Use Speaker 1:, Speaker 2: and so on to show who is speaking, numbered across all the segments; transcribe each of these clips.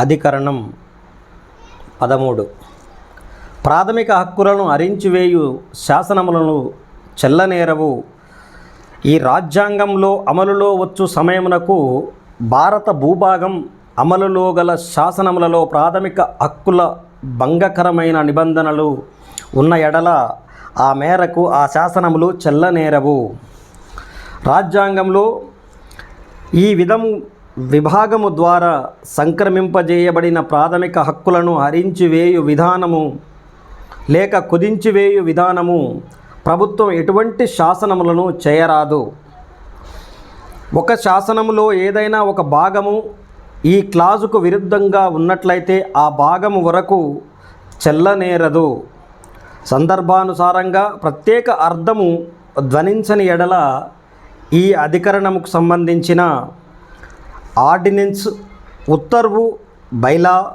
Speaker 1: అధికరణం పదమూడు. ప్రాథమిక హక్కులను అరించివేయు శాసనములను చెల్లనేరవు. ఈ రాజ్యాంగంలో అమలులో వచ్చు సమయమునకు భారత భూభాగం అమలులో గల శాసనములలో ప్రాథమిక హక్కుల భంగకరమైన నిబంధనలు ఉన్న ఎడల ఆ మేరకు ఆ శాసనములు చెల్లనేరవు. రాజ్యాంగంలో ఈ విధం విభాగము ద్వారా సంక్రమింపజేయబడిన ప్రాథమిక హక్కులను హరించివేయు విధానము లేక కుదించివేయు విధానము ప్రభుత్వం ఎటువంటి శాసనములను చేయరాదు. ఒక శాసనములో ఏదైనా ఒక భాగము ఈ క్లాజుకు విరుద్ధంగా ఉన్నట్లయితే ఆ భాగము వరకు చెల్లనేరదు. సందర్భానుసారంగా ప్రత్యేక అర్థము ధ్వనించని ఎడల ఈ అధికరణముకు సంబంధించిన ఆర్డినెన్స్ ఉత్తర్వు బైలా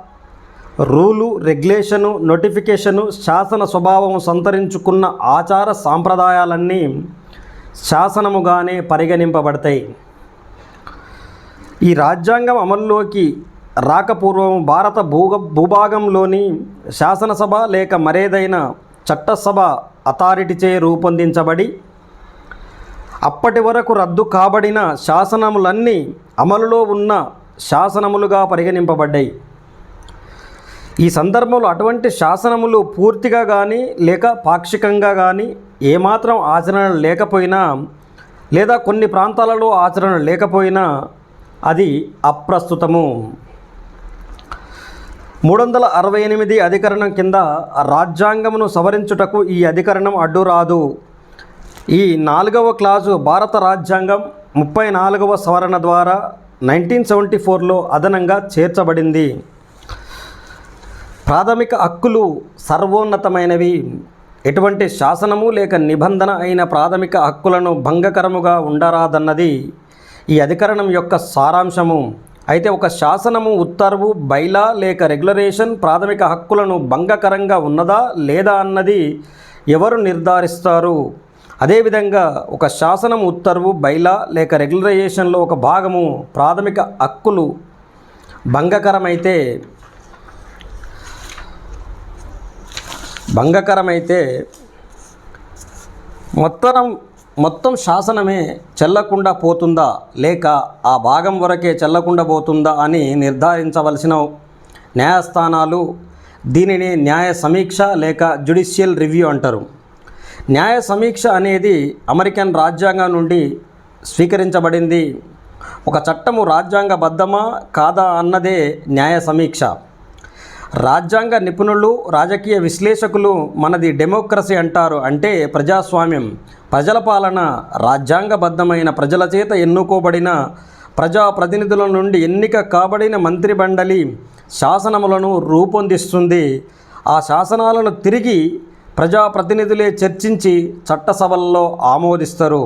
Speaker 1: రూలు రెగ్యులేషను నోటిఫికేషను శాసన స్వభావం సంతరించుకున్న ఆచార సాంప్రదాయాలన్నీ శాసనముగానే పరిగణింపబడతాయి. ఈ రాజ్యాంగం అమల్లోకి రాకపూర్వం భారత భూగ భూభాగంలోని శాసనసభ లేక మరేదైనా చట్టసభ అథారిటీచే రూపొందించబడి అప్పటి వరకు రద్దు కాబడిన శాసనములన్నీ అమలులో ఉన్న శాసనములుగా పరిగణింపబడ్డాయి. ఈ సందర్భంలో అటువంటి శాసనములు పూర్తిగా కానీ లేక పాక్షికంగా కానీ ఏమాత్రం ఆచరణ లేకపోయినా లేదా కొన్ని ప్రాంతాలలో ఆచరణ లేకపోయినా అది అప్రస్తుతము. మూడు వందల అరవై ఎనిమిది అధికరణం కింద రాజ్యాంగమును సవరించుటకు ఈ అధికరణం అడ్డు రాదు ఈ నాలుగవ క్లాజు భారత రాజ్యాంగం ముప్పై నాలుగవ సవరణ ద్వారా నైన్టీన్ సెవెంటీ ఫోర్లో అదనంగా చేర్చబడింది. ప్రాథమిక హక్కులు సర్వోన్నతమైనవి. ఎటువంటి శాసనము లేక నిబంధన అయిన ప్రాథమిక హక్కులను భంగకరముగా ఉండరాదన్నది ఈ అధికరణం యొక్క సారాంశము. అయితే ఒక శాసనము ఉత్తర్వు బైలా లేక రెగ్యులరేషన్ ప్రాథమిక హక్కులను భంగకరంగా ఉన్నదా లేదా అన్నది ఎవరు నిర్ధారిస్తారు? అదేవిధంగా ఒక శాసనం ఉత్తర్వు బైలా లేక రెగ్యులరైజేషన్లో ఒక భాగము ప్రాథమిక హక్కులు భంగకరమైతే భంగకరమైతే మొత్తం మొత్తం శాసనమే చెల్లకుండా పోతుందా? లేక ఆ భాగం వరకే చెల్లకుండా పోతుందా అని నిర్ధారించవలసిన న్యాయస్థానాలు దీనిని న్యాయ సమీక్ష లేక జ్యుడిషియల్ రివ్యూ అంటారు. న్యాయ సమీక్ష అనేది అమెరికన్ రాజ్యాంగం నుండి స్వీకరించబడింది. ఒక చట్టము రాజ్యాంగబద్ధమా కాదా అన్నదే న్యాయ సమీక్ష. రాజ్యాంగ నిపుణులు రాజకీయ విశ్లేషకులు మనది డెమోక్రసీ అంటారు అంటే ప్రజాస్వామ్యం. ప్రజల పాలన రాజ్యాంగబద్ధమైన ప్రజల చేత ఎన్నుకోబడిన ప్రజాప్రతినిధుల నుండి ఎన్నిక కాబడిన మంత్రిమండలి శాసనములను రూపొందిస్తుంది. ఆ శాసనాలను తిరిగి ప్రజాప్రతినిధులే చర్చించి చట్టసభల్లో ఆమోదిస్తారు.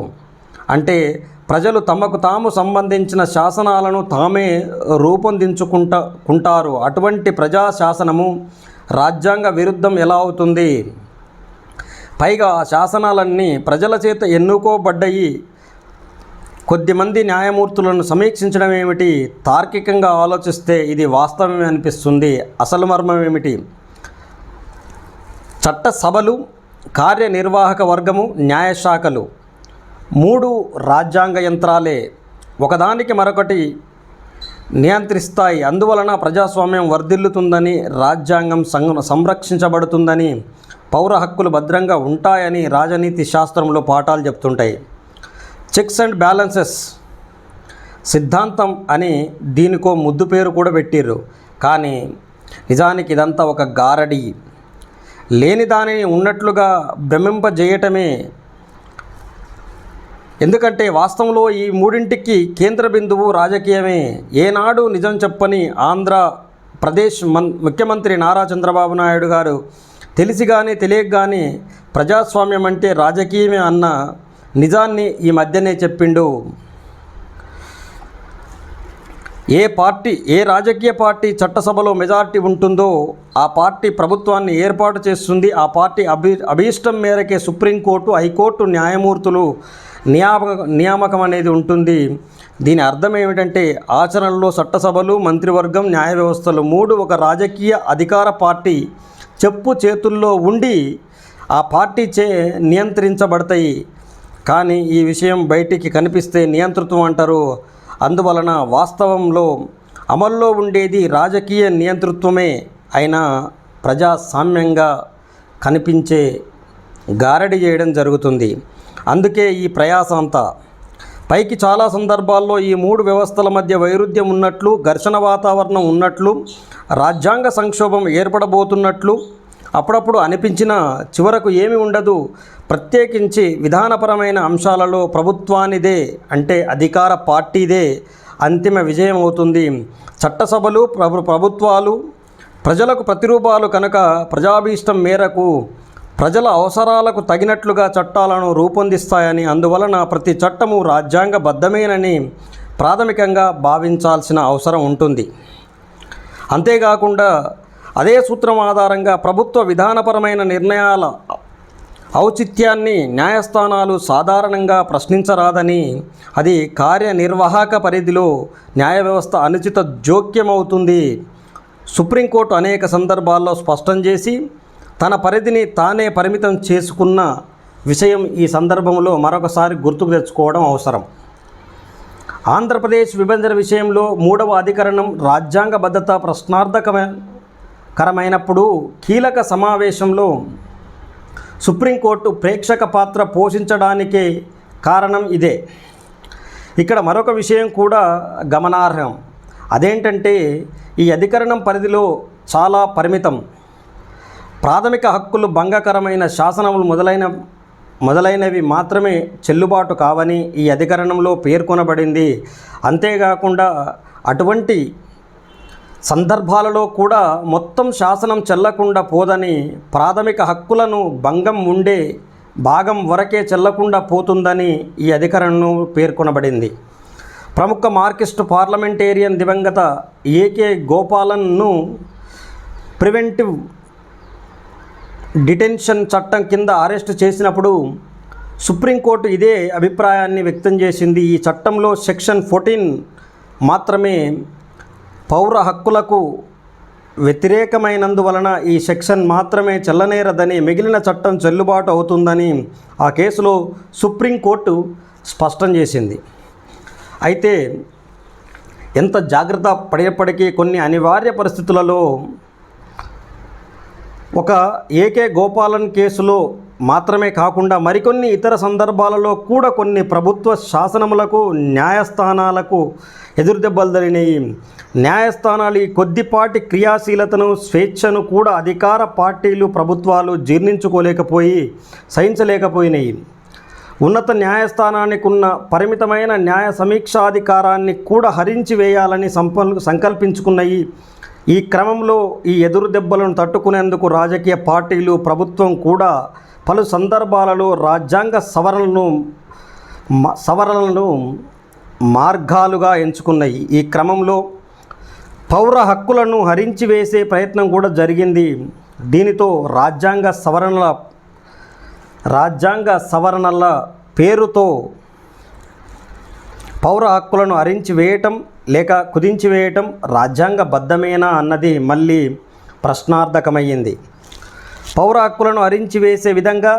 Speaker 1: అంటే ప్రజలు తమకు తాము సంబంధించిన శాసనాలను తామే రూపొందించుకుంటా కుంటారు. అటువంటి ప్రజా శాసనము రాజ్యాంగ విరుద్ధం ఎలా అవుతుంది? పైగా శాసనాలన్నీ ప్రజల చేత ఎన్నుకోబడ్డాయి కొద్దిమంది న్యాయమూర్తులను సమీక్షించడం ఏమిటి తార్కికంగా ఆలోచిస్తే ఇది వాస్తవమే అనిపిస్తుంది. అసలు మర్మం ఏమిటి చట్టసభలు కార్యనిర్వాహక వర్గము న్యాయశాఖలు మూడు రాజ్యాంగ యంత్రాలే. ఒకదానికి మరొకటి నియంత్రిస్తాయి. అందువలన ప్రజాస్వామ్యం వర్ధిల్లుతుందని రాజ్యాంగం సం- సంరక్షించబడుతుందని పౌర హక్కులు భద్రంగా ఉంటాయని రాజనీతి శాస్త్రంలో పాఠాలు చెప్తుంటాయి. చెక్స్ అండ్ బ్యాలెన్సెస్ సిద్ధాంతం అని దీనికో ముద్దు పేరు కూడా పెట్టిర్రు. కానీ నిజానికి ఇదంతా ఒక గారడి. లేని దానిని ఉన్నట్లుగా భ్రమింపజేయటమే. ఎందుకంటే వాస్తవంలో ఈ మూడింటికి కేంద్ర బిందువు రాజకీయమే. ఏనాడు నిజం చెప్పని ఆంధ్ర ప్రదేశ్ మన్ ముఖ్యమంత్రి నారా చంద్రబాబు నాయుడు గారు తెలిసి కానీ తెలియక కానీ ప్రజాస్వామ్యం అంటే రాజకీయమే అన్న నిజాన్ని ఈ మధ్యనే చెప్పిండు. ఏ పార్టీ ఏ రాజకీయ పార్టీ చట్టసభలో మెజార్టీ ఉంటుందో ఆ పార్టీ ప్రభుత్వాన్ని ఏర్పాటు చేస్తుంది. ఆ పార్టీ అభి అభీష్టం మేరకే సుప్రీంకోర్టు హైకోర్టు న్యాయమూర్తులు నియామక నియామకం అనేది ఉంటుంది. దీని అర్థం ఏమిటంటే ఆచరణలో చట్టసభలు మంత్రివర్గం న్యాయ వ్యవస్థలు మూడు ఒక రాజకీయ అధికార పార్టీ చెప్పు చేతుల్లో ఉండి ఆ పార్టీ చే నియంత్రించబడతాయి. కానీ ఈ విషయం బయటికి కనిపిస్తే నియంతృత్వం అంటారు. అందువలన వాస్తవంలో అమల్లో ఉండేది రాజకీయ నియంతృత్వమే అయినా ప్రజాస్వామ్యంగా కనిపించే గారడి చేయడం జరుగుతుంది. అందుకే ఈ ప్రయాస అంతా. పైకి చాలా సందర్భాల్లో ఈ మూడు వ్యవస్థల మధ్య వైరుధ్యం ఉన్నట్లు ఘర్షణ వాతావరణం ఉన్నట్లు రాజ్యాంగ సంక్షోభం ఏర్పడబోతున్నట్లు అప్పుడప్పుడు అనిపించిన చివరకు ఏమి ఉండదు. ప్రత్యేకించి విధానపరమైన అంశాలలో ప్రభుత్వానిదే అంటే అధికార పార్టీదే అంతిమ విజయం అవుతుంది చట్టసభలు ప్రభు ప్రభుత్వాలు ప్రజలకు ప్రతిరూపాలు కనుక ప్రజాభీష్టం మేరకు ప్రజల అవసరాలకు తగినట్లుగా చట్టాలను రూపొందిస్తాయని అందువలన ప్రతి చట్టము రాజ్యాంగబద్ధమేనని ప్రాథమికంగా భావించాల్సిన అవసరం ఉంటుంది. అంతేకాకుండా అదే సూత్రం ఆధారంగా ప్రభుత్వ విధానపరమైన నిర్ణయాల ఔచిత్యాన్ని న్యాయస్థానాలు సాధారణంగా ప్రశ్నించరాదని అది కార్యనిర్వాహక పరిధిలో న్యాయ వ్యవస్థ అనుచిత జోక్యమవుతుంది. సుప్రీంకోర్టు అనేక సందర్భాల్లో స్పష్టం చేసి తన పరిధిని తానే పరిమితం చేసుకున్న విషయం ఈ సందర్భంలో మరొకసారి గుర్తుకు తెచ్చుకోవడం అవసరం. ఆంధ్రప్రదేశ్ విభజన విషయంలో మూడవ అధికరణం రాజ్యాంగ భద్రత ప్రశ్నార్థకమే. కరమైనప్పుడు కీలక సమావేశంలో సుప్రీంకోర్టు ప్రేక్షక పాత్ర పోషించడానికే కారణం ఇదే. ఇక్కడ మరొక విషయం కూడా గమనార్హం. అదేంటంటే ఈ అధికరణం పరిధిలో చాలా పరిమితం. ప్రాథమిక హక్కులు భంగకరమైన శాసనములు మొదలైన మొదలైనవి మాత్రమే చెల్లుబాటు కావని ఈ అధికరణంలో పేర్కొనబడింది. అంతేకాకుండా అటువంటి సందర్భాలలో కూడా మొత్తం శాసనం చెల్లకుండా పోదని ప్రాథమిక హక్కులను భంగం ఉండే భాగం వరకే చెల్లకుండా పోతుందని ఈ అధికరణను పేర్కొనబడింది. ప్రముఖ మార్కిస్టు పార్లమెంటేరియన్ దివంగత ఏకే గోపాలన్ను ప్రివెంటివ్ డిటెన్షన్ చట్టం కింద అరెస్టు చేసినప్పుడు సుప్రీంకోర్టు ఇదే అభిప్రాయాన్ని వ్యక్తం చేసింది. ఈ చట్టంలో సెక్షన్ ఫోర్టీన్ మాత్రమే పౌర హక్కులకు వ్యతిరేకమైనందువలన ఈ సెక్షన్ మాత్రమే చెల్లనేరదని మిగిలిన చట్టం చెల్లుబాటు అవుతుందని ఆ కేసులో సుప్రీంకోర్టు స్పష్టం చేసింది. అయితే ఎంత జాగ్రత్త పడేప్పటికీ కొన్ని అనివార్య పరిస్థితులలో ఒక ఏకే గోపాలన్ కేసులో మాత్రమే కాకుండా మరికొన్ని ఇతర సందర్భాలలో కూడా కొన్ని ప్రభుత్వ శాసనములకు న్యాయస్థానాలకు ఎదురుదెబ్బలు జరిగినాయి న్యాయస్థానాలు ఈ కొద్దిపాటి క్రియాశీలతను స్వేచ్ఛను కూడా అధికార పార్టీలు ప్రభుత్వాలు జీర్ణించుకోలేకపోయి సహించలేకపోయినాయి. ఉన్నత న్యాయస్థానానికి ఉన్న పరిమితమైన న్యాయ సమీక్షాధికారాన్ని కూడా హరించి వేయాలని సంపల్ సంకల్పించుకున్నాయి. ఈ క్రమంలో ఈ ఎదురు దెబ్బలను తట్టుకునేందుకు రాజకీయ పార్టీలు ప్రభుత్వం కూడా పలు సందర్భాలలో రాజ్యాంగ సవరణలను సవరణలను మార్గాలుగా ఎంచుకున్నాయి ఈ క్రమంలో పౌర హక్కులను హరించి వేసే ప్రయత్నం కూడా జరిగింది. దీనితో రాజ్యాంగ సవరణల రాజ్యాంగ సవరణల పేరుతో పౌర హక్కులను హరించి వేయటం లేక కుదించి వేయటం రాజ్యాంగబద్ధమేనా అన్నది మళ్ళీ ప్రశ్నార్థకమయ్యింది. పౌర హక్కులను అరించి వేసే విధంగా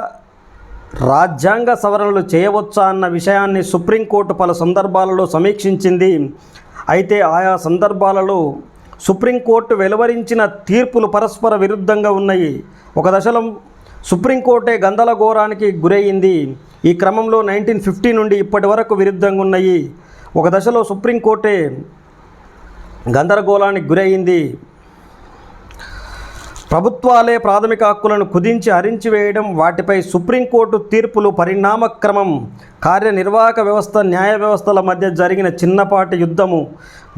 Speaker 1: రాజ్యాంగ సవరణలు చేయవచ్చా అన్న విషయాన్ని సుప్రీంకోర్టు పలు సందర్భాలలో సమీక్షించింది. అయితే ఆయా సందర్భాలలో సుప్రీంకోర్టు వెలువరించిన తీర్పులు పరస్పర విరుద్ధంగా ఉన్నాయి. ఒక దశలో సుప్రీంకోర్టే గందరగోళానికి గురయ్యింది ఈ క్రమంలో నైన్టీన్ ఫిఫ్టీ నుండి ఇప్పటి వరకు విరుద్ధంగా ఉన్నాయి. ఒక దశలో సుప్రీంకోర్టే గందరగోళానికి గురయ్యింది ప్రభుత్వాలే ప్రాథమిక హక్కులను కుదించి హరించి వేయడం వాటిపై సుప్రీంకోర్టు తీర్పులు పరిణామక్రమం కార్యనిర్వాహక వ్యవస్థ న్యాయ వ్యవస్థల మధ్య జరిగిన చిన్నపాటి యుద్ధము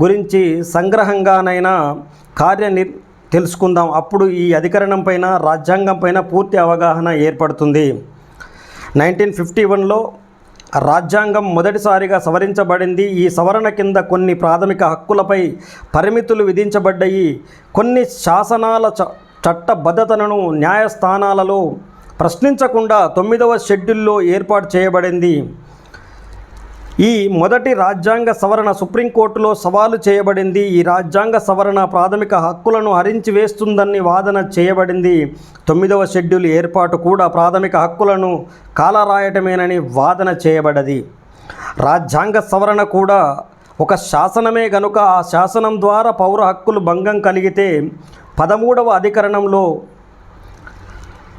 Speaker 1: గురించి సంగ్రహంగానైనా కార్యనిర్ తెలుసుకుందాం. అప్పుడు ఈ అధికరణం పైన రాజ్యాంగం పైన పూర్తి అవగాహన ఏర్పడుతుంది. నైన్టీన్ ఫిఫ్టీ వన్లో రాజ్యాంగం మొదటిసారిగా సవరించబడింది. ఈ సవరణ కింద కొన్ని ప్రాథమిక హక్కులపై పరిమితులు విధించబడ్డాయి. కొన్ని శాసనాల చ చట్టబద్ధతను న్యాయస్థానాలలో ప్రశ్నించకుండా తొమ్మిదవ షెడ్యూల్లో ఏర్పాటు చేయబడింది. ఈ మొదటి రాజ్యాంగ సవరణ సుప్రీంకోర్టులో సవాలు చేయబడింది. ఈ రాజ్యాంగ సవరణ ప్రాథమిక హక్కులను హరించి వేస్తుందని వాదన చేయబడింది. తొమ్మిదవ షెడ్యూల్ ఏర్పాటు కూడా ప్రాథమిక హక్కులను కాలరాయటమేనని వాదన చేయబడది. రాజ్యాంగ సవరణ కూడా ఒక శాసనమే గనుక ఆ శాసనం ద్వారా పౌర హక్కులు భంగం కలిగితే పదమూడవ అధికరణంలో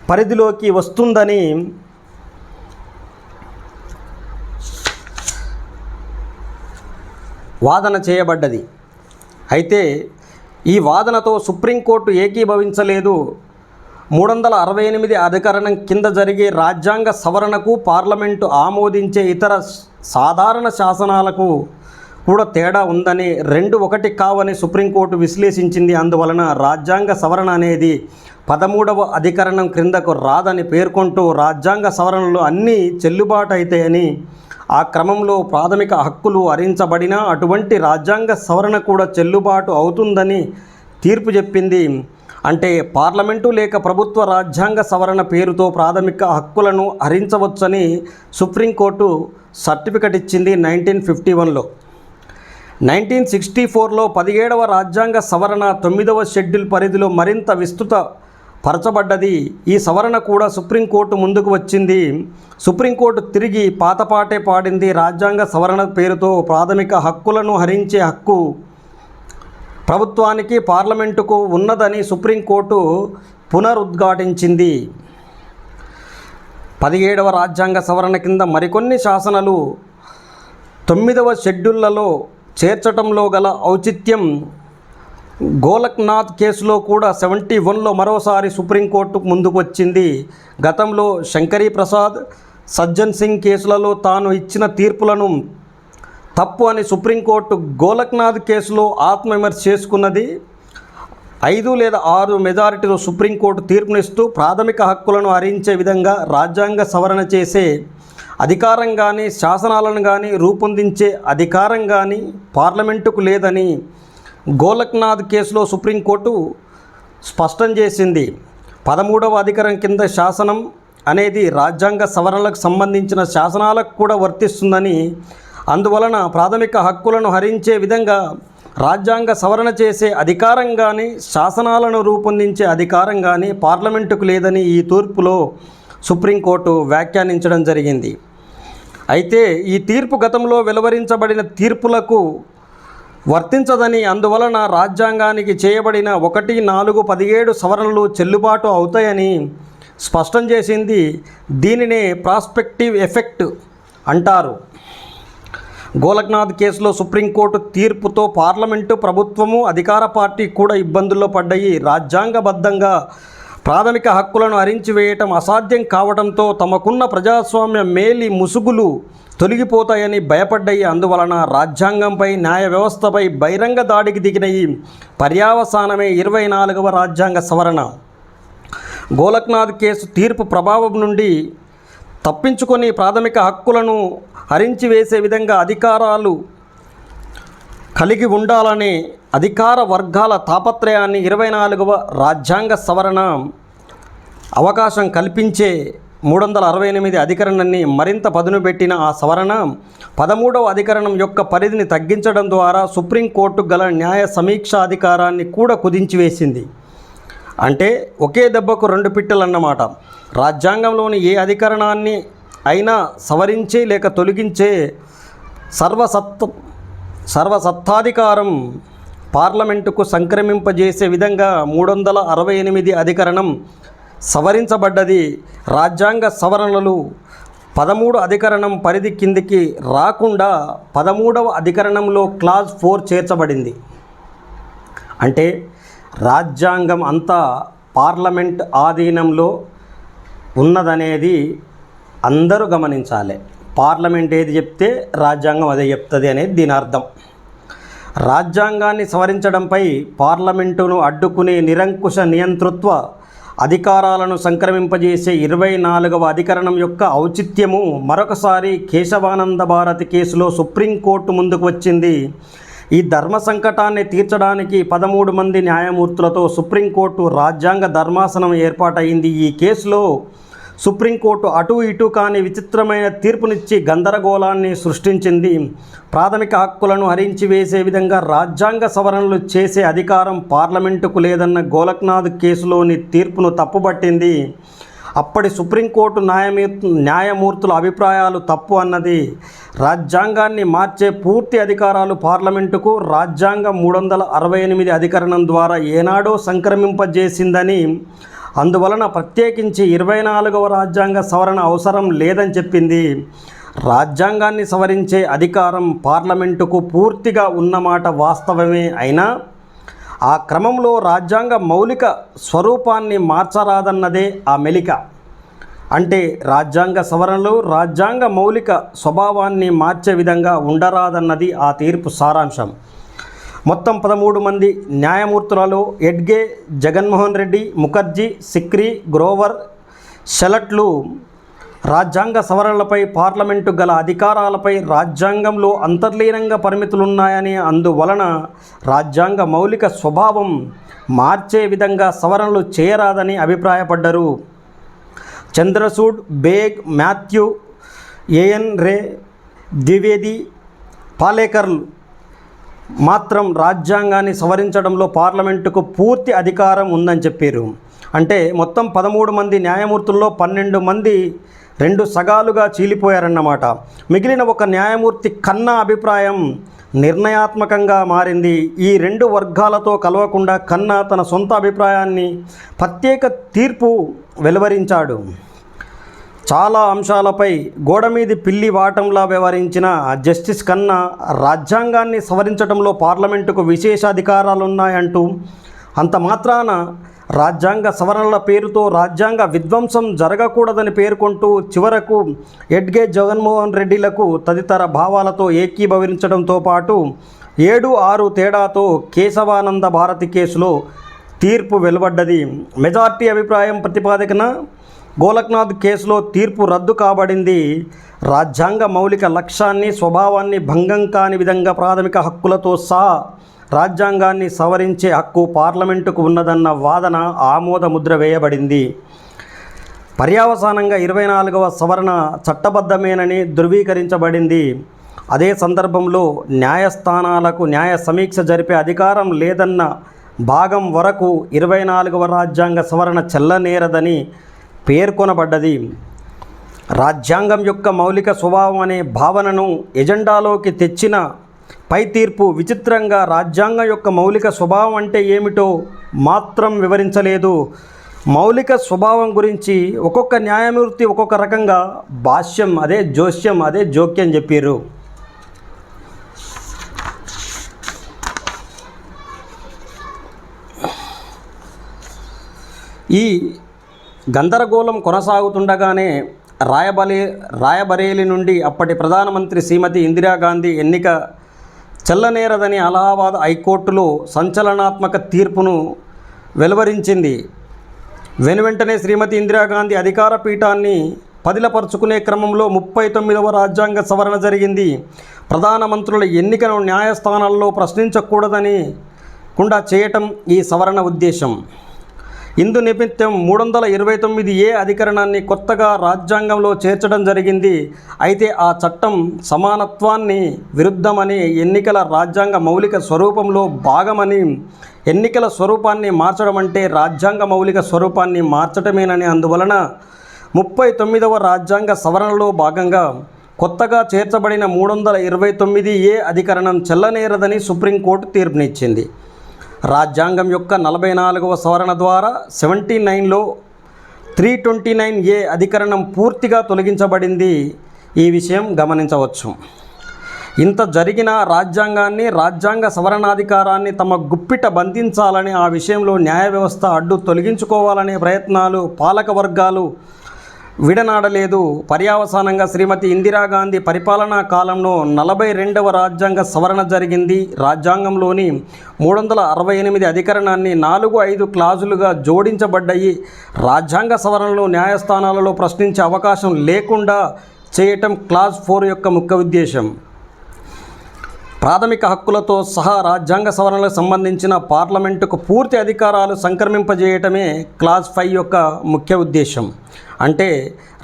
Speaker 1: పరిధిలోకి వస్తుందని వాదన చేయబడ్డది. అయితే ఈ వాదనతో సుప్రీంకోర్టు ఏకీభవించలేదు. మూడు వందల అరవై ఎనిమిది అధికరణం కింద జరిగే రాజ్యాంగ సవరణకు పార్లమెంటు ఆమోదించే ఇతర సాధారణ శాసనాలకు కూడా తేడా ఉందని రెండు ఒకటి కావని సుప్రీంకోర్టు విశ్లేషించింది. అందువలన రాజ్యాంగ సవరణ అనేది పదమూడవ అధికరణం క్రిందకు రాదని పేర్కొంటూ రాజ్యాంగ సవరణలు అన్నీ చెల్లుబాటు అవుతాయని ఆ క్రమంలో ప్రాథమిక హక్కులు హరించబడినా అటువంటి రాజ్యాంగ సవరణ కూడా చెల్లుబాటు అవుతుందని తీర్పు చెప్పింది. అంటే పార్లమెంటు లేక ప్రభుత్వ రాజ్యాంగ సవరణ పేరుతో ప్రాథమిక హక్కులను హరించవచ్చని సుప్రీంకోర్టు సర్టిఫికెట్ ఇచ్చింది నైన్టీన్ ఫిఫ్టీ వన్లో. నైన్టీన్ సిక్స్టీ ఫోర్లో పదిహేడవ రాజ్యాంగ సవరణ తొమ్మిదవ షెడ్యూల్ పరిధిలో మరింత విస్తృత పరచబడ్డది. ఈ సవరణ కూడా సుప్రీంకోర్టు ముందుకు వచ్చింది. సుప్రీంకోర్టు తిరిగి పాతపాటే పాడింది. రాజ్యాంగ సవరణ పేరుతో ప్రాథమిక హక్కులను హరించే హక్కు ప్రభుత్వానికి పార్లమెంటుకు ఉన్నదని సుప్రీంకోర్టు పునరుద్ఘాటించింది. పదిహేడవ రాజ్యాంగ సవరణ కింద మరికొన్ని శాసనాలు తొమ్మిదవ షెడ్యూళ్ళలో చేర్చటంలో గల ఔచిత్యం. గోలక్నాథ్ కేసులో కూడా సెవెంటీ వన్లో మరోసారి సుప్రీంకోర్టు ముందుకు వచ్చింది గతంలో శంకరీ ప్రసాద్ సజ్జన్ సింగ్ కేసులలో తాను ఇచ్చిన తీర్పులను తప్పు అని సుప్రీంకోర్టు గోలక్నాథ్ కేసులో ఆత్మవిమర్శ చేసుకున్నది. ఐదు లేదా ఆరు మెజారిటీలో సుప్రీంకోర్టు తీర్పునిస్తూ ప్రాథమిక హక్కులను హరించే విధంగా రాజ్యాంగ సవరణ చేసే అధికారం కానీ శాసనాలను కానీ రూపొందించే అధికారం కానీ పార్లమెంటుకు లేదని గోలక్నాథ్ కేసులో సుప్రీంకోర్టు స్పష్టం చేసింది. పదమూడవ అధికారం కింద శాసనం అనేది రాజ్యాంగ సవరణలకు సంబంధించిన శాసనాలకు కూడా వర్తిస్తుందని అందువలన ప్రాథమిక హక్కులను హరించే విధంగా రాజ్యాంగ సవరణ చేసే అధికారం కానీ శాసనాలను రూపొందించే అధికారం కానీ పార్లమెంటుకు లేదని ఈ తూర్పులో సుప్రీంకోర్టు వ్యాఖ్యానించడం జరిగింది. అయితే ఈ తీర్పు గతంలో వెలువరించబడిన తీర్పులకు వర్తించదని అందువలన రాజ్యాంగానికి చేయబడిన ఒకటి నాలుగు పదిహేడు సవరణలు చెల్లుబాటు అవుతాయని స్పష్టం చేసింది. దీనినే ప్రాస్పెక్టివ్ ఎఫెక్ట్ అంటారు. గోలక్నాథ్ కేసులో సుప్రీంకోర్టు తీర్పుతో పార్లమెంటు ప్రభుత్వము అధికార పార్టీ కూడా ఇబ్బందుల్లో పడ్డాయి. రాజ్యాంగబద్ధంగా ప్రాథమిక హక్కులను అరించివేయటం అసాధ్యం కావడంతో తమకున్న ప్రజాస్వామ్య మేలి ముసుగులు తొలగిపోతాయని భయపడ్డాయి. అందువలన రాజ్యాంగంపై న్యాయ వ్యవస్థపై బహిరంగ దాడికి దిగిన ఈ పర్యావసానమే ఇరవై నాలుగవ రాజ్యాంగ సవరణ. గోలక్నాథ్ కేసు తీర్పు ప్రభావం నుండి తప్పించుకొని ప్రాథమిక హక్కులను హరించి వేసే విధంగా అధికారాలు కలిగి ఉండాలనే అధికార వర్గాల తాపత్రయాన్ని ఇరవై నాలుగవ రాజ్యాంగ సవరణ అవకాశం కల్పించే మూడు వందల అరవై ఎనిమిది అధికరణాన్ని మరింత పదును పెట్టిన ఆ సవరణ పదమూడవ అధికరణం యొక్క పరిధిని తగ్గించడం ద్వారా సుప్రీంకోర్టు గల న్యాయ సమీక్షాధికారాన్ని కూడా కుదించివేసింది. అంటే ఒకే దెబ్బకు రెండు పిట్టలు అన్నమాట రాజ్యాంగంలోని ఏ అధికరణాన్ని అయినా సవరించే లేక తొలగించే సర్వసత్త సర్వసత్తాధికారం పార్లమెంటుకు సంక్రమింపజేసే విధంగా మూడు వందల అరవై ఎనిమిది అధికరణం సవరించబడ్డది. రాజ్యాంగ సవరణలు పదమూడు అధికరణం పరిధి కిందికి రాకుండా పదమూడవ అధికరణంలో క్లాజ్ ఫోర్ చేర్చబడింది. అంటే రాజ్యాంగం అంతా పార్లమెంట్ ఆధీనంలో ఉన్నదనేది అందరూ గమనించాలి. పార్లమెంట్ ఏది చెప్తే రాజ్యాంగం అదే చెప్తుంది అనేది దీని అర్థం. రాజ్యాంగాన్ని సవరించడంపై పార్లమెంటును అడ్డుకునే నిరంకుశ నియంతృత్వ అధికారాలను సంక్రమింపజేసే ఇరవై నాలుగవ అధికరణం యొక్క ఔచిత్యము మరొకసారి కేశవానంద భారతి కేసులో సుప్రీంకోర్టు ముందుకు వచ్చింది. ఈ ధర్మ సంకటాన్ని తీర్చడానికి పదమూడు మంది న్యాయమూర్తులతో సుప్రీంకోర్టు రాజ్యాంగ ధర్మాసనం ఏర్పాటైంది ఈ కేసులో సుప్రీంకోర్టు అటు ఇటు కాని విచిత్రమైన తీర్పునిచ్చి గందరగోళాన్ని సృష్టించింది. ప్రాథమిక హక్కులను హరించి వేసే విధంగా రాజ్యాంగ సవరణలు చేసే అధికారం పార్లమెంటుకు లేదన్న గోలక్నాథ్ కేసులోని తీర్పును తప్పుపట్టింది. అప్పటి సుప్రీంకోర్టు న్యాయమూ న్యాయమూర్తుల అభిప్రాయాలు తప్పు అన్నది. రాజ్యాంగాన్ని మార్చే పూర్తి అధికారాలు పార్లమెంటుకు రాజ్యాంగం మూడు వందల అరవై ఎనిమిది అధికరణం ద్వారా ఏనాడో సంక్రమింపజేసిందని అందువలన ప్రత్యేకించి ఇరవై నాలుగవ రాజ్యాంగ సవరణ అవసరం లేదని చెప్పింది. రాజ్యాంగాన్ని సవరించే అధికారం పార్లమెంటుకు పూర్తిగా ఉన్నమాట వాస్తవమే అయినా ఆ క్రమంలో రాజ్యాంగ మౌలిక స్వరూపాన్ని మార్చరాదన్నదే ఆ మెలిక. అంటే రాజ్యాంగ సవరణలు రాజ్యాంగ మౌలిక స్వభావాన్ని మార్చే విధంగా ఉండరాదన్నది ఆ తీర్పు సారాంశం. మొత్తం పదమూడు మంది న్యాయమూర్తులలో ఎడ్గే జగన్మోహన్ రెడ్డి ముఖర్జీ సిక్రీ గ్రోవర్ షెలట్లు రాజ్యాంగ సవరణలపై పార్లమెంటు గల అధికారాలపై రాజ్యాంగంలో అంతర్లీనంగా పరిమితులున్నాయని అందువలన రాజ్యాంగ మౌలిక స్వభావం మార్చే విధంగా సవరణలు చేయరాదని అభిప్రాయపడ్డరు. చంద్రసూడ్ బేగ్ మాథ్యూ ఏఎన్ రే ద్వివేది పాలేకర్లు మాత్రం రాజ్యాంగాన్ని సవరించడంలో పార్లమెంటుకు పూర్తి అధికారం ఉందని చెప్పారు. అంటే మొత్తం పదమూడు మంది న్యాయమూర్తుల్లో పన్నెండు మంది రెండు సగాలుగా చీలిపోయారన్నమాట. మిగిలిన ఒక న్యాయమూర్తి కన్నా అభిప్రాయం నిర్ణయాత్మకంగా మారింది. ఈ రెండు వర్గాలతో కలవకుండా కన్నా తన సొంత అభిప్రాయాన్ని ప్రత్యేక తీర్పు వెలువరించాడు. చాలా అంశాలపై గోడ మీది పిల్లి వాటంలా వ్యవహరించిన జస్టిస్ కన్నా రాజ్యాంగాన్ని సవరించడంలో పార్లమెంటుకు విశేషాధికారాలున్నాయంటూ అంత మాత్రాన రాజ్యాంగ సవరణల పేరుతో రాజ్యాంగ విధ్వంసం జరగకూడదని పేర్కొంటూ చివరకు ఎడ్గే జగన్మోహన్ రెడ్డిలకు తదితర భావాలతో ఏకీభవించడంతో పాటు ఏడు ఆరు తేడాతో కేశవానంద భారతి కేసులో తీర్పు వెలువడ్డది. మెజార్టీ అభిప్రాయం ప్రతిపాదికన గోలక్నాథ్ కేసులో తీర్పు రద్దు కాబడింది. రాజ్యాంగ మౌలిక లక్ష్యాన్ని స్వభావాన్ని భంగం కాని విధంగా ప్రాథమిక హక్కులతో సహా రాజ్యాంగాన్ని సవరించే హక్కు పార్లమెంటుకు ఉన్నదన్న వాదన ఆమోదముద్ర వేయబడింది. పర్యావసానంగా ఇరవై నాలుగవ సవరణ చట్టబద్ధమేనని ధృవీకరించబడింది. అదే సందర్భంలో న్యాయస్థానాలకు న్యాయ సమీక్ష జరిపే అధికారం లేదన్న భాగం వరకు ఇరవై నాలుగవ రాజ్యాంగ సవరణ చెల్లనేరదని పేర్కొనబడ్డది. రాజ్యాంగం యొక్క మౌలిక స్వభావం అనే భావనను ఎజెండాలోకి తెచ్చిన పై తీర్పు విచిత్రంగా రాజ్యాంగం యొక్క మౌలిక స్వభావం అంటే ఏమిటో మాత్రం వివరించలేదు. మౌలిక స్వభావం గురించి ఒక్కొక్క న్యాయమూర్తి ఒక్కొక్క రకంగా భాష్యం అదే జోస్యం అదే జోక్యం చెప్పారు ఈ గందరగోళం కొనసాగుతుండగానే రాయబలే రాయబరేలి నుండి అప్పటి ప్రధానమంత్రి శ్రీమతి ఇందిరాగాంధీ ఎన్నిక చెల్లనేరదని అలహాబాద్ హైకోర్టులో సంచలనాత్మక తీర్పును వెలువరించింది. వెనువెంటనే శ్రీమతి ఇందిరాగాంధీ అధికార పీఠాన్ని పదిలపరుచుకునే క్రమంలో ముప్పై తొమ్మిదవ రాజ్యాంగ సవరణ జరిగింది. ప్రధానమంత్రుల ఎన్నికను న్యాయస్థానాల్లో ప్రశ్నించకూడదని కుండా చేయటం ఈ సవరణ ఉద్దేశం. ఇందు నిమిత్తం మూడు వందల ఇరవై తొమ్మిది ఏ అధికరణాన్ని కొత్తగా రాజ్యాంగంలో చేర్చడం జరిగింది. అయితే ఆ చట్టం సమానత్వాన్ని విరుద్ధమని ఎన్నికల రాజ్యాంగ మౌలిక స్వరూపంలో భాగమని ఎన్నికల స్వరూపాన్ని మార్చడం అంటే రాజ్యాంగ మౌలిక స్వరూపాన్ని మార్చటమేనని అందువలన ముప్పై తొమ్మిదవ రాజ్యాంగ సవరణలో భాగంగా కొత్తగా చేర్చబడిన మూడు వందల ఇరవై తొమ్మిది ఏ అధికరణం చెల్లనేరదని సుప్రీంకోర్టు తీర్పునిచ్చింది. రాజ్యాంగం యొక్క నలభై నాలుగవ సవరణ ద్వారా సెవెంటీ నైన్లో త్రీ ట్వంటీ నైన్ ఏ అధికరణం పూర్తిగా తొలగించబడింది. ఈ విషయం గమనించవచ్చు. ఇంత జరిగిన రాజ్యాంగాన్ని రాజ్యాంగ సవరణాధికారాన్ని తమ గుప్పిట బంధించాలని ఆ విషయంలో న్యాయ వ్యవస్థ అడ్డు తొలగించుకోవాలనే ప్రయత్నాలు పాలక వర్గాలు విడనాడలేదు. పర్యావసానంగా శ్రీమతి ఇందిరాగాంధీ పరిపాలనా కాలంలో నలభై రెండవ రాజ్యాంగ సవరణ జరిగింది. రాజ్యాంగంలోని మూడు వందల అరవై ఎనిమిది అధికరణాన్ని నాలుగు ఐదు క్లాజులుగా జోడించబడ్డాయి. రాజ్యాంగ సవరణలు న్యాయస్థానాలలో ప్రశ్నించే అవకాశం లేకుండా చేయటం క్లాజ్ ఫోర్ యొక్క ముఖ్య ఉద్దేశం ప్రాథమిక హక్కులతో సహా రాజ్యాంగ సవరణలకు సంబంధించిన పార్లమెంటుకు పూర్తి అధికారాలు సంక్రమింపజేయటమే క్లాస్ ఫైవ్ యొక్క ముఖ్య ఉద్దేశం. అంటే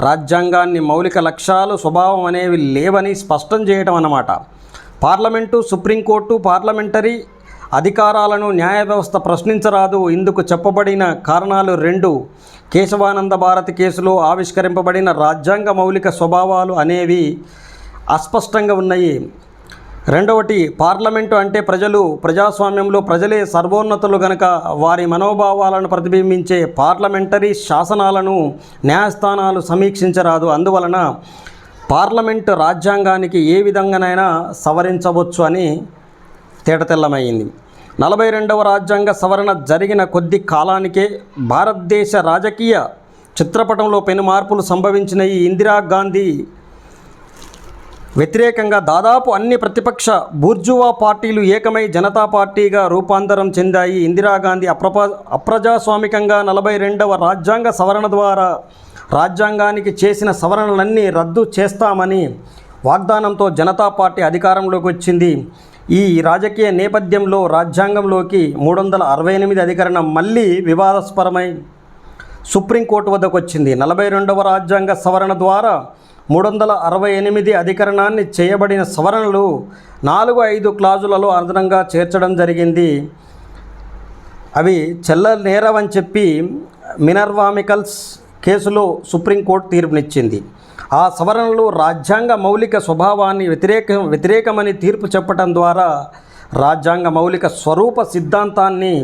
Speaker 1: రాజ్యాంగాన్ని మౌలిక లక్ష్యాలు స్వభావం అనేవి లేవని స్పష్టం చేయటం అన్నమాట. పార్లమెంటు సుప్రీంకోర్టు పార్లమెంటరీ అధికారాలను న్యాయ వ్యవస్థ ప్రశ్నించరాదు. ఇందుకు చెప్పబడిన కారణాలు రెండు. కేశవానంద భారతి కేసులో ఆవిష్కరింపబడిన రాజ్యాంగ మౌలిక స్వభావాలు అనేవి అస్పష్టంగా ఉన్నాయి. రెండవటి పార్లమెంటు అంటే ప్రజలు ప్రజాస్వామ్యంలో ప్రజలే సర్వోన్నతులు గనక వారి మనోభావాలను ప్రతిబింబించే పార్లమెంటరీ శాసనాలను న్యాయస్థానాలు సమీక్షించరాదు. అందువలన పార్లమెంటు రాజ్యాంగానికి ఏ విధంగానైనా సవరించవచ్చు అని తేటతెల్లమైంది. నలభై రెండవ రాజ్యాంగ సవరణ జరిగిన కొద్ది కాలానికే భారతదేశ రాజకీయ చిత్రపటంలో పెను మార్పులు సంభవించిన ఈ ఇందిరాగాంధీ వ్యతిరేకంగా దాదాపు అన్ని ప్రతిపక్ష బూర్జువా పార్టీలు ఏకమై జనతా పార్టీగా రూపాంతరం చెందాయి. ఇందిరాగాంధీ అప్రపా అప్రజాస్వామికంగా నలభై రెండవ రాజ్యాంగ సవరణ ద్వారా రాజ్యాంగానికి చేసిన సవరణలన్నీ రద్దు చేస్తామని వాగ్దానంతో జనతా పార్టీ అధికారంలోకి వచ్చింది. ఈ రాజకీయ నేపథ్యంలో రాజ్యాంగంలోకి మూడు వందల అరవై ఎనిమిది అధికరణం మళ్ళీ వివాదాస్పరమై సుప్రీంకోర్టు వద్దకు వచ్చింది నలభై రెండవ రాజ్యాంగ సవరణ ద్వారా మూడు వందల అరవై ఎనిమిది అధికరణాన్ని చేయబడిన సవరణలు నాలుగు ఐదు క్లాజులలో అదనంగా చేర్చడం జరిగింది. అవి చెల్ల నేరవని చెప్పి మినర్వామికల్స్ కేసులో సుప్రీంకోర్టు తీర్పునిచ్చింది. ఆ సవరణలు రాజ్యాంగ మౌలిక స్వభావాన్ని వ్యతిరేక వ్యతిరేకమని తీర్పు చెప్పటం ద్వారా రాజ్యాంగ మౌలిక స్వరూప సిద్ధాంతాన్ని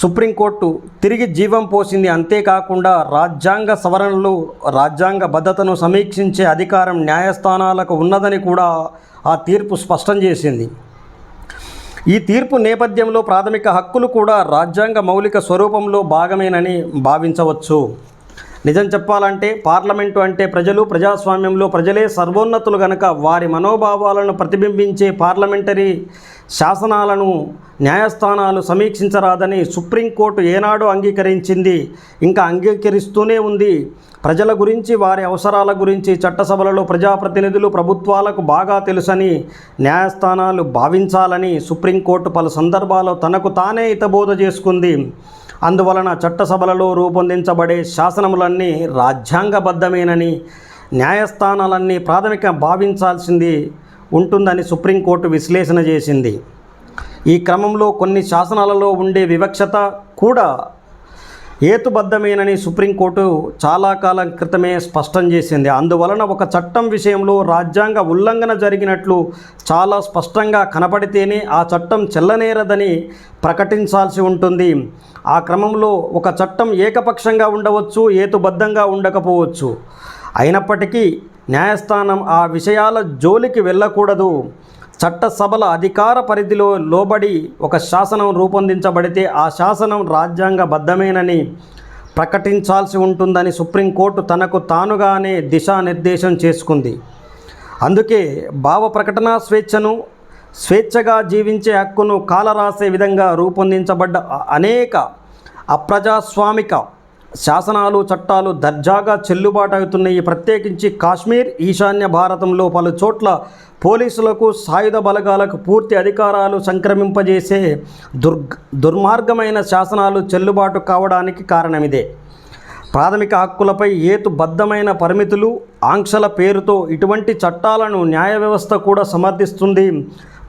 Speaker 1: సుప్రీంకోర్టు తిరిగి జీవం పోసింది అంతేకాకుండా రాజ్యాంగ సవరణలు రాజ్యాంగ భద్రతను సమీక్షించే అధికారం న్యాయస్థానాలకు ఉన్నదని కూడా ఆ తీర్పు స్పష్టం చేసింది. ఈ తీర్పు నేపథ్యంలో ప్రాథమిక హక్కులు కూడా రాజ్యాంగ మౌలిక స్వరూపంలో భాగమేనని భావించవచ్చు. నిజం చెప్పాలంటే పార్లమెంటు అంటే ప్రజలు ప్రజాస్వామ్యంలో ప్రజలే సర్వోన్నతులు గనక వారి మనోభావాలను ప్రతిబింబించే పార్లమెంటరీ శాసనాలను న్యాయస్థానాలు సమీక్షించరాదని సుప్రీంకోర్టు ఏనాడు అంగీకరించింది. ఇంకా అంగీకరిస్తూనే ఉంది. ప్రజల గురించి వారి అవసరాల గురించి చట్టసభలలో ప్రజాప్రతినిధులు ప్రభుత్వాలకు బాగా తెలుసని న్యాయస్థానాలు భావించాలని సుప్రీంకోర్టు పలు సందర్భాల్లో తనకు తానే హితబోధ చేసుకుంది. అందువలన చట్టసభలలో రూపొందించబడే శాసనములన్నీ రాజ్యాంగబద్ధమేనని న్యాయస్థానాలన్నీ ప్రాథమిక భావించాల్సింది ఉంటుందని సుప్రీంకోర్టు విశ్లేషణ చేసింది. ఈ క్రమంలో కొన్ని శాసనాలలో ఉండే వివక్షత కూడా హేతుబద్ధమేనని సుప్రీంకోర్టు చాలా కాలం క్రితమే స్పష్టం చేసింది. అందువలన ఒక చట్టం విషయంలో రాజ్యాంగ ఉల్లంఘన జరిగినట్లు చాలా స్పష్టంగా కనపడితేనే ఆ చట్టం చెల్లనేరదని ప్రకటించాల్సి ఉంటుంది. ఆ క్రమంలో ఒక చట్టం ఏకపక్షంగా ఉండవచ్చు హేతుబద్ధంగా ఉండకపోవచ్చు. అయినప్పటికీ న్యాయస్థానం ఆ విషయాల జోలికి వెళ్ళకూడదు. చట్టసభల అధికార పరిధిలో లోబడి ఒక శాసనం రూపొందించబడితే ఆ శాసనం రాజ్యాంగబద్ధమేనని ప్రకటించాల్సి ఉంటుందని సుప్రీంకోర్టు తనకు తానుగానే దిశానిర్దేశం చేసుకుంది. అందుకే భావ ప్రకటన స్వేచ్ఛను స్వేచ్ఛగా జీవించే హక్కును కాలరాసే విధంగా రూపొందించబడ్డ అనేక అప్రజాస్వామిక శాసనాలు చట్టాలు దర్జాగా చెల్లుబాటు అవుతున్నాయి ప్రత్యేకించి కాశ్మీర్ ఈశాన్య భారతంలో పలు చోట్ల పోలీసులకు సాయుధ బలగాలకు పూర్తి అధికారాలు సంక్రమింపజేసే దుర్గ్ దుర్మార్గమైన శాసనాలు చెల్లుబాటు కావడానికి కారణమిదే. ప్రాథమిక హక్కులపై ఏతుబద్ధమైన పరిమితులు ఆంక్షల పేరుతో ఇటువంటి చట్టాలను న్యాయ వ్యవస్థ కూడా సమర్థిస్తుంది.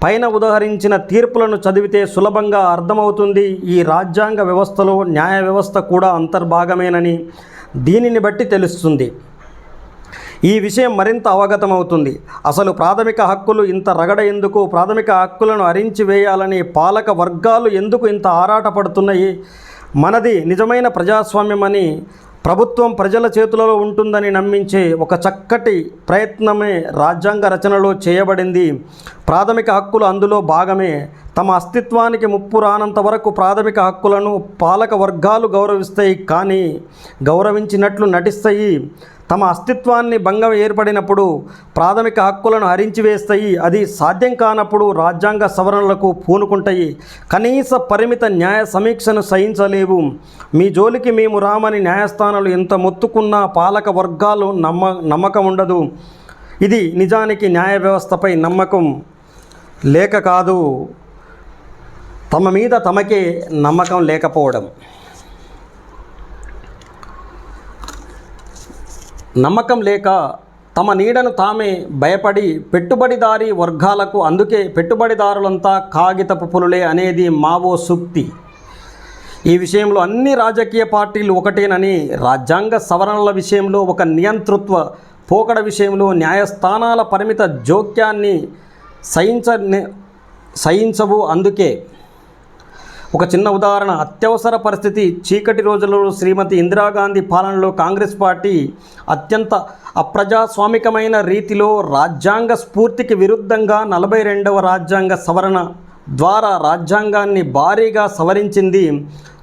Speaker 1: పైన ఉదహరించిన తీర్పులను చదివితే సులభంగా అర్థమవుతుంది. ఈ రాజ్యాంగ వ్యవస్థలో న్యాయ వ్యవస్థ కూడా అంతర్భాగమేనని దీనిని బట్టి తెలుస్తుంది. ఈ విషయం మరింత అవగతమవుతుంది. అసలు ప్రాథమిక హక్కులు ఇంత రగడ ఎందుకు? ప్రాథమిక హక్కులను అరించి వేయాలని పాలక వర్గాలు ఎందుకు ఇంత ఆరాటపడుతున్నాయి? మనది నిజమైన ప్రజాస్వామ్యమని ప్రభుత్వం ప్రజల చేతులలో ఉంటుందని నమ్మించే ఒక చక్కటి ప్రయత్నమే రాజ్యాంగ రచనలో చేయబడింది. ప్రాథమిక హక్కులు అందులో భాగమే. తమ అస్తిత్వానికి ముప్పు రానంత వరకు ప్రాథమిక హక్కులను పాలక వర్గాలు గౌరవిస్తాయి కానీ గౌరవించినట్లు నటిస్తాయి. తమ అస్తిత్వాన్ని భంగం ఏర్పడినప్పుడు ప్రాథమిక హక్కులను హరించి వేస్తాయి అది సాధ్యం కానప్పుడు రాజ్యాంగ సవరణలకు పూనుకుంటాయి. కనీస పరిమిత న్యాయ సమీక్షను సహించలేవు. మీ జోలికి మేము రామని న్యాయస్థానాలు ఎంత మొత్తుకున్నా పాలక వర్గాలు నమ్మ నమ్మకం ఉండదు. ఇది నిజానికి న్యాయ వ్యవస్థపై నమ్మకం లేక కాదు. తమ మీద తమకే నమ్మకం లేకపోవడం. నమ్మకం లేక తమ నీడను తామే భయపడి పెట్టుబడిదారీ వర్గాలకు అందుకే పెట్టుబడిదారులంతా కాగితపు పులులే అనేది మావో సూక్తి. ఈ విషయంలో అన్ని రాజకీయ పార్టీలు ఒకటేనని రాజ్యాంగ సవరణల విషయంలో ఒక నియంతృత్వ పోకడ విషయంలో న్యాయస్థానాల పరిమిత జోక్యాన్ని సహించ సహించవు. అందుకే ఒక చిన్న ఉదాహరణ అత్యవసర పరిస్థితి చీకటి రోజులలో శ్రీమతి ఇందిరాగాంధీ పాలనలో కాంగ్రెస్ పార్టీ అత్యంత అప్రజాస్వామికమైన రీతిలో రాజ్యాంగ స్ఫూర్తికి విరుద్ధంగా నలభై రెండవ రాజ్యాంగ సవరణ ద్వారా రాజ్యాంగాన్ని భారీగా సవరించింది.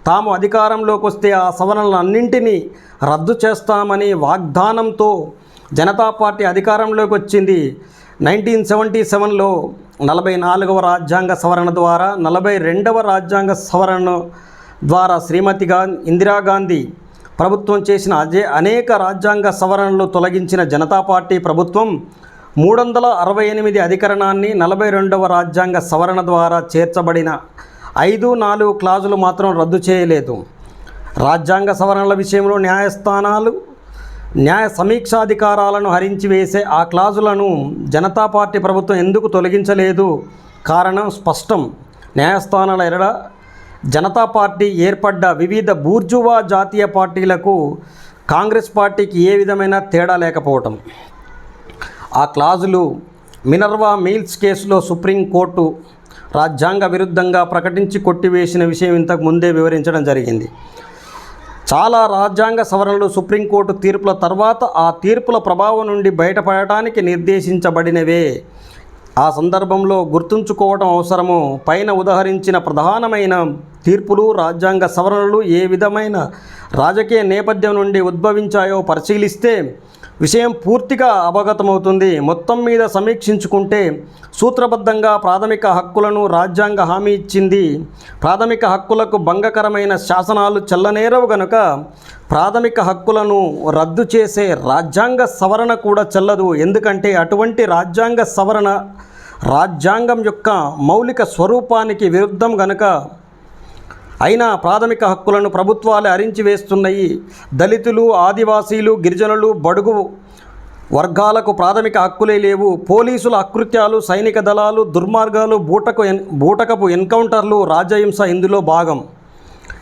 Speaker 1: తాము అధికారంలోకి వస్తే ఆ సవరణలన్నింటినీ రద్దు చేస్తామని వాగ్దానంతో జనతా పార్టీ అధికారంలోకి వచ్చింది. నైన్టీన్ సెవెంటీ సెవెన్లో నలభై నాలుగవ రాజ్యాంగ సవరణ ద్వారా నలభై రెండవ రాజ్యాంగ సవరణ ద్వారా శ్రీమతి గా ఇందిరాగాంధీ ప్రభుత్వం చేసిన అజే అనేక రాజ్యాంగ సవరణలు తొలగించిన జనతా పార్టీ ప్రభుత్వం మూడు వందల అరవై ఎనిమిది అధికరణాన్ని నలభై రెండవ రాజ్యాంగ సవరణ ద్వారా చేర్చబడిన ఐదు నాలుగు క్లాజులు మాత్రం రద్దు చేయలేదు. రాజ్యాంగ సవరణల విషయంలో న్యాయస్థానాలు న్యాయ సమీక్షాధికారాలను హరించి వేసే ఆ క్లాజులను జనతా పార్టీ ప్రభుత్వం ఎందుకు తొలగించలేదు? కారణం స్పష్టం. న్యాయస్థానాల ఎరడ జనతా పార్టీ ఏర్పడ్డ వివిధ బూర్జువా జాతీయ పార్టీలకు కాంగ్రెస్ పార్టీకి ఏ విధమైన తేడా లేకపోవటం. ఆ క్లాజులు మినర్వా మీల్స్ కేసులో సుప్రీంకోర్టు రాజ్యాంగ విరుద్ధంగా ప్రకటించి కొట్టివేసిన విషయం ఇంతకు ముందే వివరించడం జరిగింది. చాలా రాజ్యాంగ సవరణలు సుప్రీంకోర్టు తీర్పుల తర్వాత ఆ తీర్పుల ప్రభావం నుండి బయటపడటానికి నిర్దేశించబడినవే. ఆ సందర్భంలో గుర్తుంచుకోవడం అవసరము. పైన ఉదహరించిన ప్రధానమైన తీర్పులు రాజ్యాంగ సవరణలు ఏ విధమైన రాజకీయ నేపథ్యం నుండి ఉద్భవించాయో పరిశీలిస్తే విషయం పూర్తిగా అవగతమవుతుంది. మొత్తం మీద సమీక్షించుకుంటే సూత్రబద్ధంగా ప్రాథమిక హక్కులను రాజ్యాంగ హామీ ఇచ్చింది. ప్రాథమిక హక్కులకు భంగకరమైన శాసనాలు చెల్లనేరవు గనుక ప్రాథమిక హక్కులను రద్దు చేసే రాజ్యాంగ సవరణ కూడా చెల్లదు. ఎందుకంటే అటువంటి రాజ్యాంగ సవరణ రాజ్యాంగం యొక్క మౌలిక స్వరూపానికి విరుద్ధం గనుక అయినా ప్రాథమిక హక్కులను ప్రభుత్వాలు అరించి వేస్తున్నాయి. దళితులు ఆదివాసీలు గిరిజనులు బడుగు వర్గాలకు ప్రాథమిక హక్కులే లేవు. పోలీసుల అకృత్యాలు సైనిక దళాలు దుర్మార్గాలు బూటకు ఎన్ బూటకపు ఎన్కౌంటర్లు రాజహింస ఇందులో భాగం.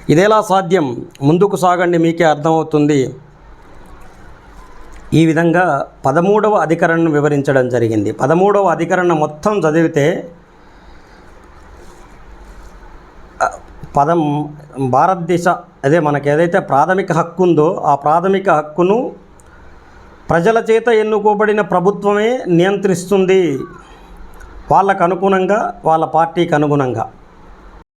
Speaker 1: ఇదేలా సాధ్యం? ముందుకు సాగండి మీకే అర్థమవుతుంది. ఈ విధంగా పదమూడవ అధికరణను వివరించడం జరిగింది. పదమూడవ అధికరణ మొత్తం చదివితే పదం భారతదేశ అదే మనకి ఏదైతే ప్రాథమిక హక్కు ఉందో ఆ ప్రాథమిక హక్కును ప్రజల చేత ఎన్నుకోబడిన ప్రభుత్వమే నియంత్రిస్తుంది. వాళ్ళకు అనుగుణంగా వాళ్ళ పార్టీకి అనుగుణంగా.